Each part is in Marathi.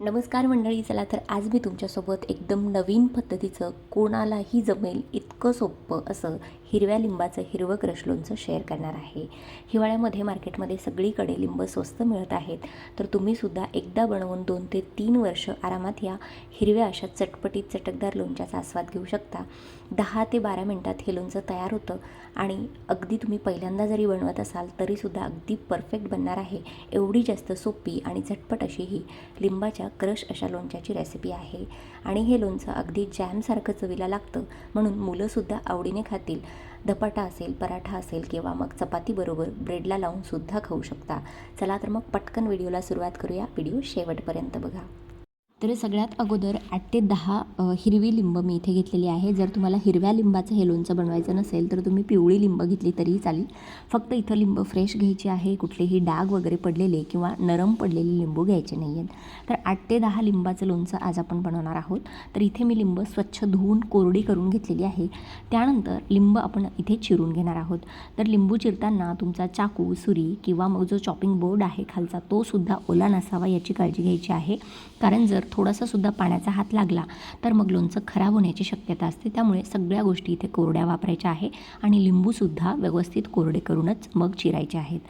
नमस्कार मंडळी चला तर आज मी तुमच्यासोबत एकदम नवीन पद्धतीचं कोणालाही जमेल इतकं सोपं असं हिरव्या लिंबाचं हिरवं क्रश लोणचं शेअर करणार आहे. हिवाळ्यामध्ये मार्केटमध्ये सगळीकडे लिंब स्वस्त मिळत आहेत. तर तुम्हीसुद्धा एकदा बनवून दोन ते तीन वर्ष आरामात या हिरव्या अशा चटपटीत चटकदार लोणच्याचा आस्वाद घेऊ शकता. दहा ते बारा मिनटात हे लोणचं तयार होतं आणि अगदी तुम्ही पहिल्यांदा जरी बनवत असाल तरीसुद्धा अगदी परफेक्ट बनणार आहे. एवढी जास्त सोपी आणि झटपट अशी ही लिंबाच्या क्रश अशा लोणच्याची रेसिपी आहे. आणि हे लोणचं अगदी जॅमसारखं चवीला लागतं. म्हणून मुलंसुद्धा आवडीने खातील. धपाटा असेल पराठा असेल किंवा मग चपातीबरोबर ब्रेडला लावूनसुद्धा खाऊ शकता. चला तर मग पटकन व्हिडिओला सुरुवात करूया. व्हिडिओ शेवटपर्यंत बघा. तर सगळ्यात अगोदर आठ ते दहा हिरवी लिंब मी इथे घेतलेली आहे. जर तुम्हाला हिरव्या लिंबाचं हे लोणचं बनवायचं नसेल तर तुम्ही पिवळी लिंब घेतली तरीही चालेल. फक्त इथं लिंब फ्रेश घ्यायची आहे. कुठलेही डाग वगैरे पडलेले किंवा नरम पडलेले लिंबू घ्यायचे नाही आहेत तर आठ ते दहा लिंबाचं लोणचं आज आपण बनवणार आहोत. तर इथे मी लिंब स्वच्छ धुवून कोरडी करून घेतलेली आहे. त्यानंतर लिंब आपण इथे चिरून घेणार आहोत. तर लिंबू चिरताना तुमचा चाकू सुरी किंवा मग जो चॉपिंग बोर्ड आहे खालचा तोसुद्धा ओला नसावा याची काळजी घ्यायची आहे. कारण जर थोडासा सुद्धा पाण्याचा हात लागला तर मग लोणचं खराब होण्याची शक्यता असते. त्यामुळे सगळ्या गोष्टी इथे कोरड्या वापरायच्या आहे आणि लिंबूसुद्धा व्यवस्थित कोरडे करूनच मग चिरायचे आहेत.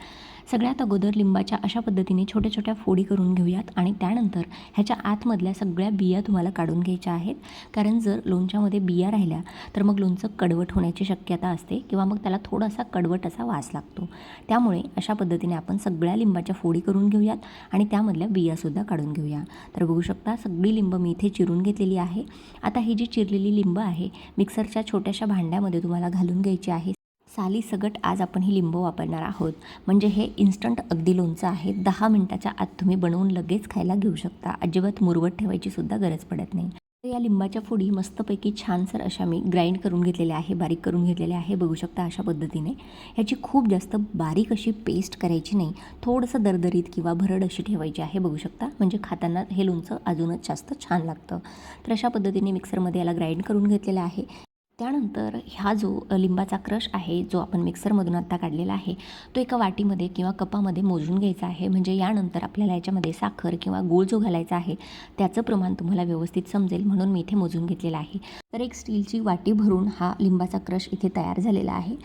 सगळ्यात अगोदर लिंबाच्या अशा पद्धतीने छोट्या छोट्या फोडी करून घेऊयात आणि त्यानंतर ह्याच्या आतमधल्या सगळ्या बिया तुम्हाला काढून घ्यायच्या आहेत. कारण जर लोणच्यामध्ये बिया राहिल्या तर मग लोणचं कडवट होण्याची शक्यता असते किंवा मग त्याला थोडासा कडवट असा वास लागतो. त्यामुळे अशा पद्धतीने आपण सगळ्या लिंबाच्या फोडी करून घेऊयात आणि त्यामधल्या बियासुद्धा काढून घेऊया. तर बघू शकता सगळी लिंब मी इथे चिरून घेतलेली आहे. आता ही जी चिरलेली लिंब आहे मिक्सरच्या छोट्याशा भांड्यामध्ये तुम्हाला घालून घ्यायची आहे. सालीसगट आज आपण ही लिंबू वापरणार आहोत. म्हणजे हे इन्स्टंट अगदी लोणचं आहे. दहा मिनटाच्या आत तुम्ही बनवून लगेच खायला घेऊ शकता. अजिबात मुरवट ठेवायची सुद्धा गरज पडत नाही. तर या लिंबाच्या फोडी मस्तपैकी छानसर अशा मी ग्राइंड करून घेतलेल्या आहे बारीक करून घेतलेल्या आहे. बघू शकता अशा पद्धतीने. ह्याची खूप जास्त बारीक अशी पेस्ट करायची नाही. थोडंसं दरदरीत किंवा भरड अशी ठेवायची आहे बघू शकता. म्हणजे खाताना हे लोणचं अजूनच जास्त छान लागतं. तर अशा पद्धतीने मिक्सरमध्ये याला ग्राइंड करून घेतलेलं आहे. त्यानंतर हा जो लिंबाचा क्रश आहे जो आपण मिक्सरमधून आत्ता काढलेला आहे तो एका वाटीमध्ये किंवा कपामध्ये मोजून घ्यायचा आहे. म्हणजे यानंतर आपल्याला याच्यामध्ये साखर किंवा गूळ जो घालायचा आहे त्याचं प्रमाण तुम्हाला व्यवस्थित समजेल म्हणून मी इथे मोजून घेतलेलं आहे. तर एक स्टीलची वाटी भरून हा लिंबाचा क्रश इथे तयार झालेला आहे.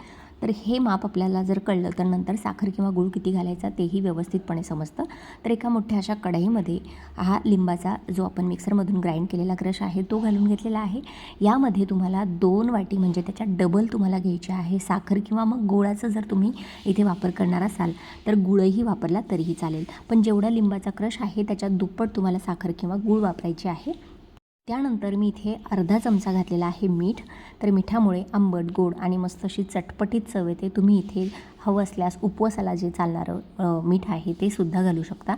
तर हे माप आपल्याला जर कळलं तर नंतर साखर किंवा गूळ किती घालायचा तेही व्यवस्थितपणे समजतं. तर एका मोठ्या अशा कढईमध्ये हा लिंबाचा जो आपण मिक्सरमधून ग्राइंड केलेला क्रश आहे तो घालून घेतलेला आहे. यामध्ये तुम्हाला दोन वाटी म्हणजे त्याच्या डबल तुम्हाला घ्यायची आहे साखर किंवा मग गुळाचं जर तुम्ही इथे वापर करणार असाल तर गुळही वापरला तरीही चालेल. पण जेवढा लिंबाचा क्रश आहे त्याच्या दुप्पट तुम्हाला साखर किंवा गूळ वापरायची आहे. त्यानंतर मी इथे अर्धा चमचा घातलेला आहे मीठ. तर मिठामुळे आंबट गोड आणि मस्त अशी चटपटीत चव येते. तुम्ही इथे हवं असल्यास उपवासाला जे चालणारं मीठ आहे ते सुद्धा घालू शकता.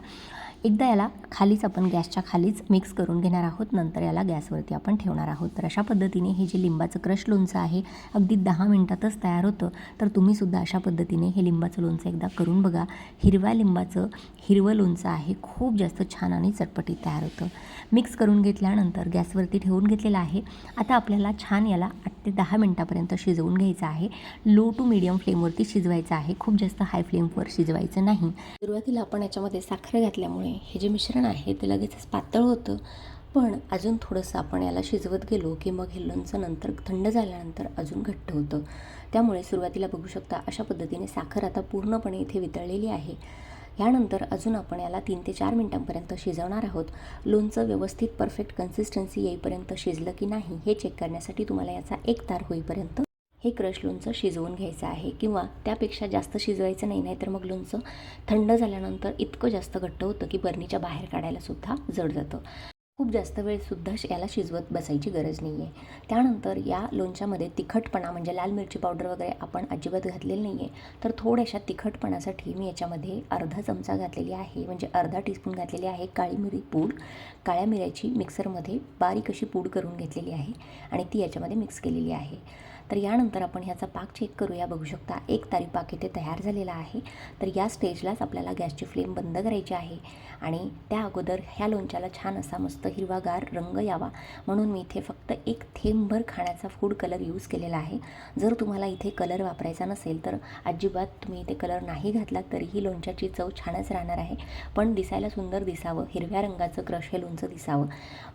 एकदा याला खालीच आपण गॅसच्या खालीच मिक्स करून घेणार आहोत. नंतर याला गॅसवरती आपण ठेवणार आहोत. तर अशा पद्धतीने हे जे लिंबाचं क्रश लोणचं आहे अगदी दहा मिनटातच तयार होतं. तर तुम्हीसुद्धा अशा पद्धतीने हे लिंबाचं लोणचं एकदा करून बघा. हिरव्या लिंबाचं हिरवं लोणचं आहे खूप जास्त छान आणि चटपटीत तयार होतं. मिक्स करून घेतल्यानंतर गॅसवरती ठेवून घेतलेलं आहे. आता आपल्याला छान याला आठ ते दहा मिनटापर्यंत शिजवून घ्यायचं आहे. लो टू मिडियम फ्लेमवरती शिजवायचं आहे. खूप जास्त हाय फ्लेमवर शिजवायचं नाही. सुरुवातीला आपण याच्यामध्ये साखर घातल्यामुळे हे जे मिश्रण आहे ते लगेचच पातळ होतं. पण अजून थोडंसं आपण याला शिजवत गेलो की मग हे लोणचं नंतर थंड झाल्यानंतर अजून घट्ट होतं. त्यामुळे सुरुवातीला बघू शकता अशा पद्धतीने साखर आता पूर्णपणे इथे वितळलेली आहे. ह्यानंतर अजून आपण याला तीन ते चार मिनटांपर्यंत शिजवणार आहोत. लोणचं व्यवस्थित परफेक्ट कन्सिस्टन्सी येईपर्यंत शिजलं की नाही हे चेक करण्यासाठी तुम्हाला याचा एक तार होईपर्यंत हे क्रश लोणचं शिजवून घ्यायचं आहे किंवा त्यापेक्षा जास्त शिजवायचं नाही नाहीतर मग लोणचं थंड झाल्यानंतर इतकं जास्त घट्ट होतं की बर्नीच्या बाहेर काढायलासुद्धा जड जातं. खूप जास्त वेळसुद्धा याला शिजवत बसायची गरज नाही आहे त्यानंतर या लोणच्यामध्ये तिखटपणा म्हणजे लाल मिरची पावडर वगैरे आपण अजिबात घातलेली नाही आहे तर थोड्याशा तिखटपणासाठी मी याच्यामध्ये अर्धा चमचा घातलेली आहे म्हणजे अर्धा टीस्पून घातलेली आहे काळी मिरी पूड. काळ्या मिऱ्याची मिक्सरमध्ये बारीक अशी पूड करून घेतलेली आहे आणि ती याच्यामध्ये मिक्स केलेली आहे. तर यानंतर आपण ह्याचा पाक चेक करूया. बघू शकता एक तारी पाक इथे तयार झालेला आहे. तर या स्टेजलाच आपल्याला गॅसची फ्लेम बंद करायची आहे. आणि त्या अगोदर ह्या लोणच्याला छान असा मस्त हिरवागार रंग यावा. म्हणून मी इथे फक्त एक थेंबभर खाण्याचा फूड कलर यूज केलेला आहे. जर तुम्हाला इथे कलर वापरायचा नसेल तर अजिबात तुम्ही इथे कलर नाही घातला तरीही लोणच्याची चव छानच राहणार आहे. पण दिसायला सुंदर दिसावं. हिरव्या रंगाचं क्रश हे लोणचं दिसावं.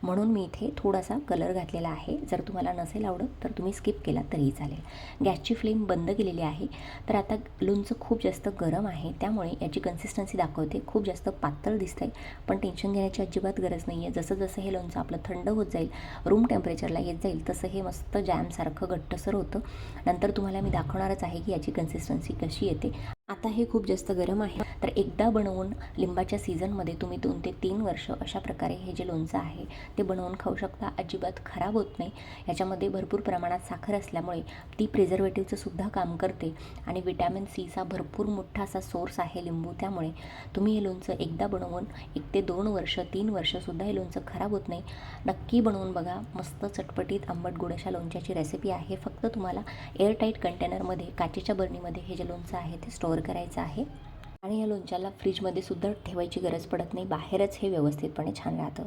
म्हणून मी इथे थोडासा कलर घातलेला आहे. जर तुम्हाला नसेल आवडत तर तुम्ही स्किप केला तरीही चालेल. गॅसची फ्लेम बंद केलेली आहे. तर आता लोणचं खूप जास्त गरम आहे. त्यामुळे याची कन्सिस्टन्सी दाखवते. खूप जास्त पातळ दिसतंय. पण टेन्शन घेण्याची अजिबात गरज नाही आहे जसं जसं हे लोणचं आपलं थंड होत जाईल रूम टेम्परेचरला येत जाईल तसं हे मस्त जॅमसारखं घट्टसर होतं. नंतर तुम्हाला मी दाखवणारच आहे की याची कन्सिस्टन्सी कशी येते. आता हे खूप जास्त गरम आहे. तर एकदा बनवून लिंबाच्या सीझनमध्ये तुम्ही दोन ते तीन वर्ष अशा प्रकारे हे जे लोणचं आहे ते बनवून खाऊ शकता. अजिबात खराब होत नाही. याच्यामध्ये भरपूर प्रमाणात साखर असल्यामुळे ती प्रिझर्वेटिव्हचं सुद्धा काम करते आणि विटॅमिन सीचा भरपूर मोठा असा सोर्स आहे लिंबू. त्यामुळे तुम्ही हे लोणचं एकदा बनवून एक ते दोन वर्ष तीन वर्षसुद्धा हे लोणचं खराब होत नाही. नक्की बनवून बघा. मस्त चटपटीत आंबट गोड अशा लोणच्याची रेसिपी आहे. फक्त तुम्हाला एअरटाईट कंटेनरमध्ये काचेच्या बर्नीमध्ये हे जे लोणचं आहे ते स्टोअर करायचं आहे. आणि या लोणच्याला फ्रीजमध्ये सुद्धा ठेवायची गरज पडत नाही. बाहेरच हे व्यवस्थितपणे छान राहतं.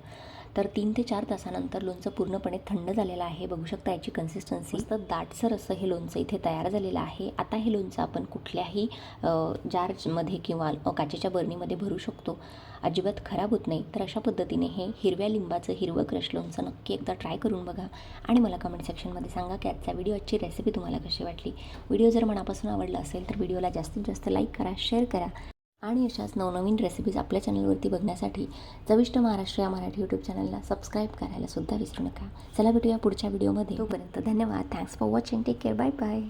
तर तीन ते चार तासानंतर लोणचं पूर्णपणे थंड झालेलं आहे. बघू शकता याची कन्सिस्टन्सी तर दाटसर असं हे लोणचं इथे तयार झालेलं आहे. आता हे लोणचं आपण कुठल्याही जारमध्ये किंवा काचेच्या बर्नीमध्ये भरू शकतो. अजिबात खराब होत नाही. तर अशा पद्धतीने हे हिरव्या लिंबाचं हिरवं क्रश लोणचं नक्की एकदा ट्राय करून बघा. आणि मला कमेंट सेक्शनमध्ये सांगा की आजचा व्हिडिओ आजची रेसिपी तुम्हाला कशी वाटली. व्हिडिओ जर मनापासून आवडला असेल तर व्हिडिओला जास्तीत जास्त लाईक करा शेअर करा. आणि अशाच नवनवीन रेसिपीज आपल्या चॅनलवरती बघण्यासाठी चविष्ट महाराष्ट्र या मराठी यूट्यूब चॅनलला सबस्क्राईब करायला सुद्धा विसरू नका. चला भेटूया पुढच्या व्हिडिओमध्ये तोपर्यंत धन्यवाद. Thanks for watching take care bye bye